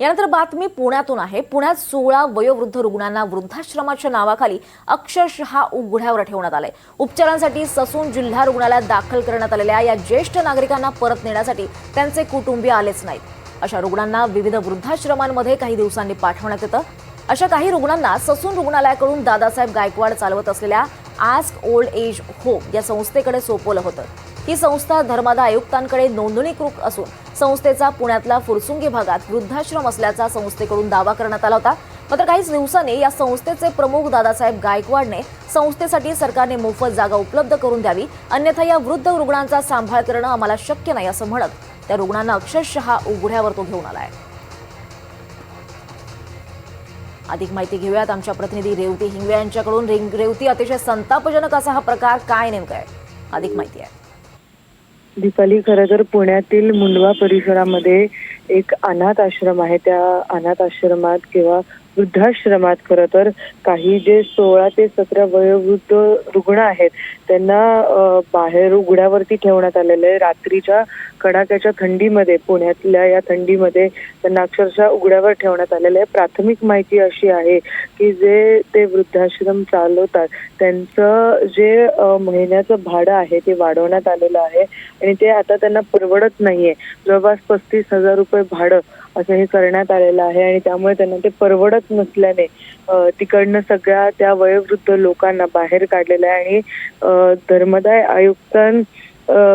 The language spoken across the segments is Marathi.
यानंतर बातमी पुण्यातून आहे. पुण्यात सोळा वयोवृद्ध रुग्णांना वृद्धाश्रमाच्या नावाखाली अक्षरशः उघड्यावर ठेवण्यात आलंय. उपचारांसाठी ससून जिल्हा रुग्णालयात दाखल करण्यात आलेल्या या ज्येष्ठ नागरिकांना परत नेण्यासाठी त्यांचे कुटुंबीय आलेच नाहीत. अशा रुग्णांना विविध वृद्धाश्रमांमध्ये काही दिवसांनी पाठवण्यात येतं. अशा काही रुग्णांना ससून रुग्णालयाकडून दादासाहेब गायकवाड चालवत असलेल्या आस्क ओल्ड एज होम या संस्थेकडे सोपवलं होतं. ही संस्था धर्मादा आयुक्तांकडे नोंदणीकृत असून संस्थेचा पुण्यातल्या फुरसुंगी भागात वृद्धाश्रम असल्याचा संस्थेकडून दावा करण्यात आला होता. मात्र काहीच दिवसांनी या संस्थेचे प्रमुख दादासाहेब गायकवाडने संस्थेसाठी सरकारने मोफत जागा उपलब्ध करून द्यावी अन्यथा या वृद्ध रुग्णांचा सांभाळ करणं आम्हाला शक्य नाही असं म्हणत त्या रुग्णांना अक्षरशः उघड्यावर तो घेऊन आलाय. अधिक माहिती घेऊयात. आमच्या प्रतिनिधी रेवती हिंगवे यांच्याकडून. रिंग- रेवती अतिशय संतापजनक असा हा प्रकार काय नेमका आहे? अधिक माहिती आहे. दीपाली खरं तर पुण्यातील मुंडवा परिसरामध्ये एक अनाथ आश्रम आहे. त्या अनाथ आश्रमात किंवा वृद्धाश्रमात खरं तर काही जे सोळा ते सतरा वयोवृद्ध रुग्ण आहेत त्यांना बाहेर उघड्यावरती ठेवण्यात आलेलं आहे. रात्रीच्या कडाक्याच्या थंडीमध्ये पुण्यातल्या या थंडीमध्ये त्यांना अक्षरशः उघड्यावर ठेवण्यात आलेलं आहे. प्राथमिक माहिती अशी आहे की जे ते वृद्धाश्रम चालवतात त्यांचं जे महिन्याचं भाडं आहे ते वाढवण्यात आलेलं आहे आणि ते आता त्यांना परवडत नाहीये. जवळपास पस्तीस हजार रुपये भाडं असं हे करण्यात आलेलं आहे आणि त्यामुळे त्यांना ते परवडत नसल्याने तिकडनं सगळ्या त्या वयोवृद्ध लोकांना बाहेर काढलेलं आहे. आणि धर्मदाय आयुक्तां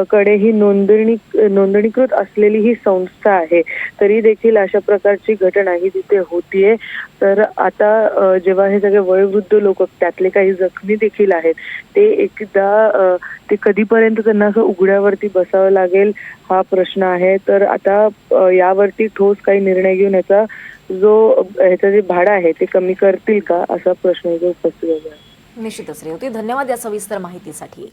कडे ही नोंदणी नोंदणीकृत असलेली ही संस्था आहे. तरी देखील अशा प्रकारची घटना ही तिथे होतीये. तर आता जेव्हा हे सगळे वयोवृद्ध लोक त्यातले काही जखमी देखील आहेत ते एकदा ते कधीपर्यंत त्यांना असं उघड्यावरती बसावं लागेल हा प्रश्न आहे. तर आता यावरती ठोस काही निर्णय घेऊन याचा जो ह्याचं जे भाडं आहे ते कमी करतील का असा प्रश्न उपस्थित झाला आहे. निश्चितच धन्यवाद या सविस्तर माहितीसाठी.